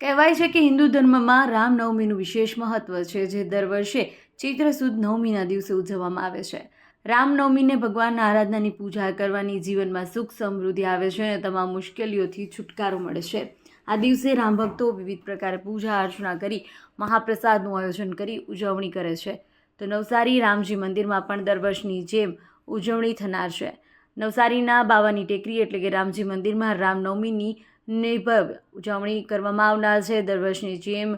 કહેવાય છે કે હિન્દુ ધર્મમાં રામનવમીનું વિશેષ મહત્વ છે, જે દર વર્ષે ચૈત્ર સુદ નવમીના દિવસે ઉજવવામાં આવે છે. રામનવમીને ભગવાનના આરાધનાની પૂજા કરવાની જીવનમાં સુખ સમૃદ્ધિ આવે છે અને તમામ મુશ્કેલીઓથી છુટકારો મળે છે. આ દિવસે રામ ભક્તો વિવિધ પ્રકારે પૂજા અર્ચના કરી, મહાપ્રસાદનું આયોજન કરી ઉજવણી કરે છે. તો નવસારી રામજી મંદિરમાં પણ દર વર્ષની જેમ ઉજવણી થનાર છે. નવસારીના બાવાની ટેકરી એટલે કે રામજી મંદિરમાં રામનવમીની નિર્ભવ ઉજવણી કરવામાં આવનાર છે દર વર્ષની જેમ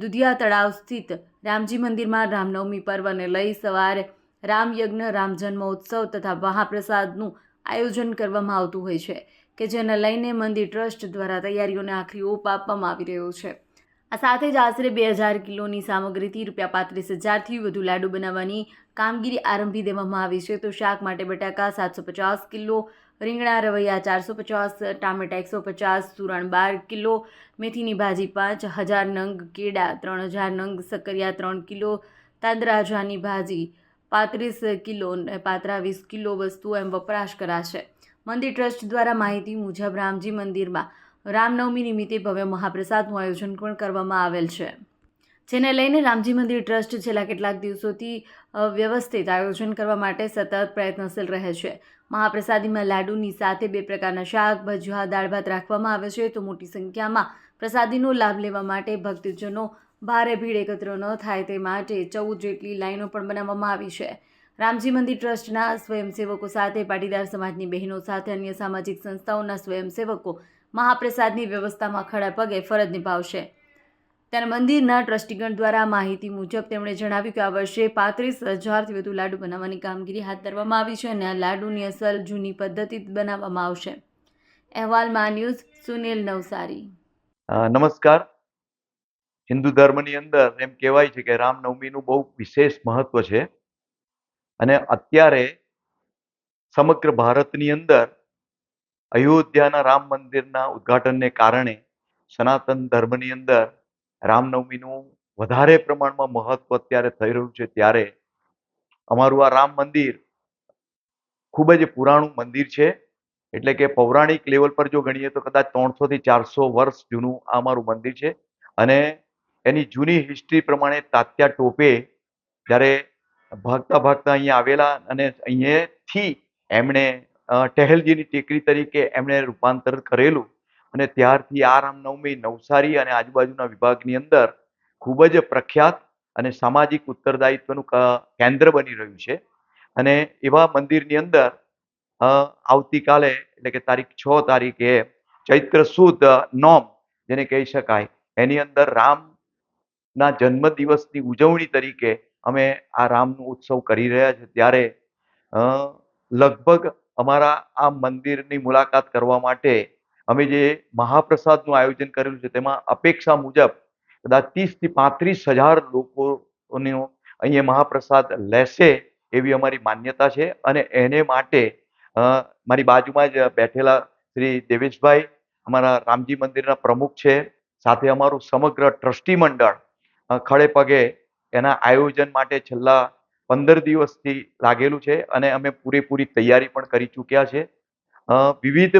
દુધિયા તળાવ સ્થિત રામજી મંદિરમાં રામનવમી પર્વને લઈ સવારે રામયજ્ઞ રામ જન્મોત્સવ તથા મહાપ્રસાદનું આયોજન કરવામાં આવતું હોય છે, કે જેને લઈને મંદિર ટ્રસ્ટ દ્વારા તૈયારીઓને આખરી ઓપ આપવામાં આવી રહ્યો છે. આ સાથે જ આશરે બે હજાર કિલોની સામગ્રીથી રૂપિયા પાંત્રીસ હજારથી વધુ લાડુ બનાવવાની કામગીરી આરંભી દેવામાં આવી છે, તો શાક માટે બટાકા સાતસો પચાસ કિલો રીંગણા, રવૈયા ચારસો પચાસ, ટામેટા એકસો પચાસ, સુરણ બાર કિલો, મેથીની ભાજી પાંચ હજાર નંગ, કેળા ત્રણ હજાર નંગ, સક્કરિયા ત્રણ કિલો તાંદરાજાની ભાજી પાંત્રીસ કિલો પાત્રા વીસ કિલો વસ્તુઓ એમ વપરાશ કરાશે. મંદિર ટ્રસ્ટ દ્વારા માહિતી મુજબ રામજી મંદિરમાં રામનવમી નિમિત્તે ભવ્ય મહાપ્રસાદનું આયોજન પણ કરવામાં આવેલ છે. જેને લઈને રામજી મંદિર ટ્રસ્ટ છેલ્લા કેટલાક દિવસોથી વ્યવસ્થિત આયોજન કરવા માટે સતત પ્રયત્નશીલ રહે છે. મહાપ્રસાદીમાં લાડુની સાથે બે પ્રકારના શાક ભજવા દાળ ભાત રાખવામાં આવે છે તો મોટી સંખ્યામાં પ્રસાદીનો લાભ લેવા માટે ભક્તજનો ભારે ભીડ એકત્ર ન થાય તે માટે ચૌદ જેટલી લાઈનો પણ બનાવવામાં આવી છે. રામજી મંદિર ટ્રસ્ટના સ્વયંસેવકો સાથે, પાટીદાર સમાજની બહેનો સાથે, અન્ય સામાજિક સંસ્થાઓના સ્વયંસેવકો મહાપ્રસાદની વ્યવસ્થામાં ખડા પગે ફરજ નિભાવશે. ત્યારે મંદિરના ટ્રસ્ટીગણ દ્વારા માહિતી મુજબ તેમણે જણાવ્યું કે આ વર્ષે પાંત્રીસ હજારથી વધુ લાડુ બનાવવાની કામગીરી હાથ ધરવામાં આવી છે અને આ લાડુની અસલ જૂની પદ્ધતિ બનાવવામાં આવશે. અહેવાલમાં ન્યૂઝ સુનિલ નવસારી. નમસ્કાર. હિન્દુ ધર્મની અંદર એમ કહેવાય છે કે રામનવમીનું બહુ વિશેષ મહત્વ છે. અને અત્યારે સમગ્ર ભારતની અંદર અયોધ્યાના રામ મંદિરના ઉદ્ઘાટનને કારણે સનાતન ધર્મની અંદર રામનવમીનું વધારે પ્રમાણમાં મહત્વ અત્યારે થઈ રહ્યું છે, ત્યારે અમારું આ રામ મંદિર ખૂબ જ પુરાણું મંદિર છે. એટલે કે પૌરાણિક લેવલ પર જો ગણીએ તો કદાચ ત્રણસો થી ચારસો વર્ષ જૂનું આ અમારું મંદિર છે. અને એની જૂની હિસ્ટ્રી પ્રમાણે તાત્યા ટોપે જ્યારે ભાગતા ભાગતા અહીંયા આવેલા અને અહીંયાથી એમણે ટહેલજીની ટેકરી તરીકે એમણે રૂપાંતર કરેલું. અને ત્યારથી આ રામનવમી નવસારી અને આજુબાજુના વિભાગની અંદર ખૂબ જ પ્રખ્યાત અને સામાજિક ઉત્તરદાયિત્વનું કેન્દ્ર બની રહ્યું છે. અને એવા મંદિરની અંદર આવતીકાલે એટલે કે તારીખ છ તારીખે ચૈત્ર સુદ નોમ જેને કહી શકાય, એની અંદર રામના જન્મ દિવસની ઉજવણી તરીકે અમે આ રામનો ઉત્સવ કરી રહ્યા છે. ત્યારે લગભગ અમારા આ મંદિરની મુલાકાત કરવા માટે અમે જે મહાપ્રસાદનું આયોજન કરેલું છે, તેમાં અપેક્ષા મુજબ કદાચ ત્રીસથી પાંત્રીસ હજાર લોકોનો અહીંયા મહાપ્રસાદ લેશે એવી અમારી માન્યતા છે અને એને માટે મારી બાજુમાં જ બેઠેલા શ્રી દેવેશભાઈ, અમારા રામજી મંદિરના પ્રમુખ છે, સાથે અમારું સમગ્ર ટ્રસ્ટી મંડળ ખડે પગે એના આયોજન માટે છેલ્લા પંદર દિવસથી લાગેલું છે અને અમે પૂરેપૂરી તૈયારી પણ કરી ચૂક્યા છે. વિવિધ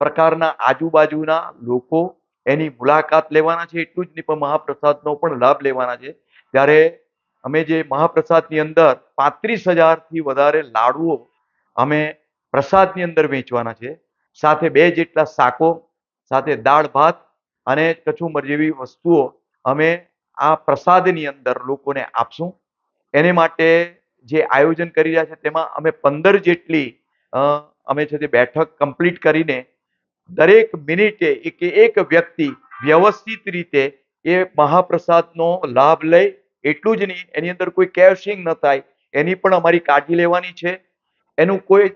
પ્રકારના આજુબાજુના લોકો એની મુલાકાત લેવાના છે, એટલું જ નહીં, પણ મહાપ્રસાદનો પણ લાભ લેવાના છે. ત્યારે અમે જે મહાપ્રસાદની અંદર પાંત્રીસ હજારથી વધારે લાડુઓ અમે પ્રસાદની અંદર વેચવાના છે. સાથે બે જેટલા શાકો, સાથે દાળ ભાત અને કચુંબર જેવી વસ્તુઓ અમે આ પ્રસાદની અંદર લોકોને આપશું. એને માટે જે આયોજન કરી રહ્યા છે, તેમાં અમે પંદર જેટલી અમે છે તે બેઠક કમ્પ્લીટ કરીને દરેક મિનિટે એક એક વ્યક્તિ વ્યવસ્થિત રીતે એ મહાપ્રસાદનો લાભ લે, એટલું જ નહીં, એની અંદર કોઈ કેશિંગ ન થાય, એની પણ અમારી કાળજી લેવાની છે. એનું કોઈ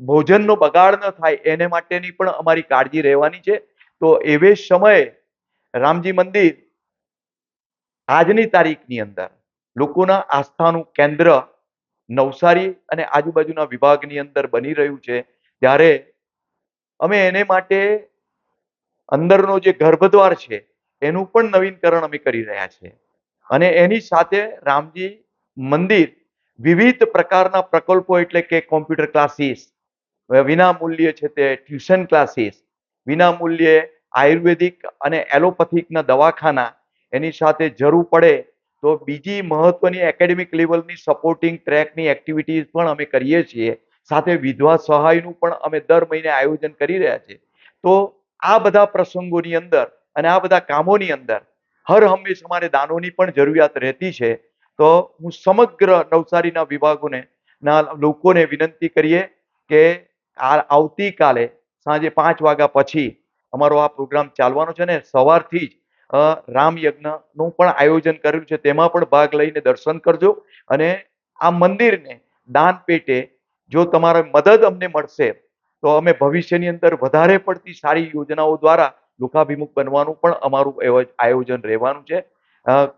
ભોજનનો બગાડ ન થાય, એને માટેની પણ અમારી કાળજી રહેવાની છે. તો એવે સમયે રામજી મંદિર આજની તારીખની અંદર લોકોના આસ્થાનું કેન્દ્ર નવસારી અને આજુબાજુના વિભાગની અંદર બની રહ્યું છે. ત્યારે અમે એને માટે અંદરનો જે ગર્ભદ્વાર છે, એનું પણ નવીનકરણ અમે કરી રહ્યા છીએ અને એની સાથે રામજી મંદિર વિવિધ પ્રકારના પ્રકલ્પો એટલે કે કોમ્પ્યુટર ક્લાસીસ વિના મૂલ્યે છે તે ટ્યુશન ક્લાસીસ વિના મૂલ્યે આયુર્વેદિક અને એલોપેથિકના દવાખાના, એની સાથે જરૂર પડે તો બીજી મહત્વની એકેડેમિક લેવલની સપોર્ટિંગ ટ્રેકની એક્ટિવિટીઝ પણ અમે કરીએ છીએ. સાથે વિધવા સહાયનું પણ અમે દર મહિને આયોજન કરી રહ્યા છીએ. તો આ બધા પ્રસંગોની અંદર અને આ બધા કામોની અંદર હર હંમેશ અમારે દાનોની પણ જરૂરિયાત રહેતી છે. તો હું સમગ્ર નવસારીના વિભાગોને ના લોકોને વિનંતી કરીએ કે આ આવતીકાલે સાંજે પાંચ વાગ્યા પછી અમારો આ પ્રોગ્રામ ચાલવાનો છે ને સવારથી જ રામયજ્ઞનું રામ યજ્ઞનું પણ આયોજન કરેલું છે. તેમાં પણ ભાગ લઈને દર્શન કરજો અને આ મંદિરને દાન પેટે જો તમારે મદદ અમને મળશે, તો અમે ભવિષ્યની અંદર વધારે પડતી સારી યોજનાઓ દ્વારા લોકાભિમુખ બનવાનું પણ અમારું આયોજન રહેવાનું છે.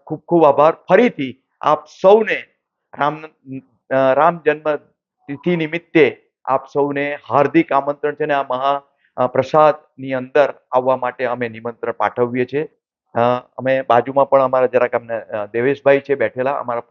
ખૂબ ખૂબ આભાર. ફરીથી આપ સૌને રામ રામ જન્મ તિથિ નિમિત્તે આપ સૌને હાર્દિક આમંત્રણ છે ને આ મહા પ્રસાદની અંદર આવવા માટે અમે નિમંત્રણ પાઠવીએ છીએ. અમે બાજુમાં પણ અમારા જરાક અમને દેવેશભાઈ છે બેઠેલા, અમારા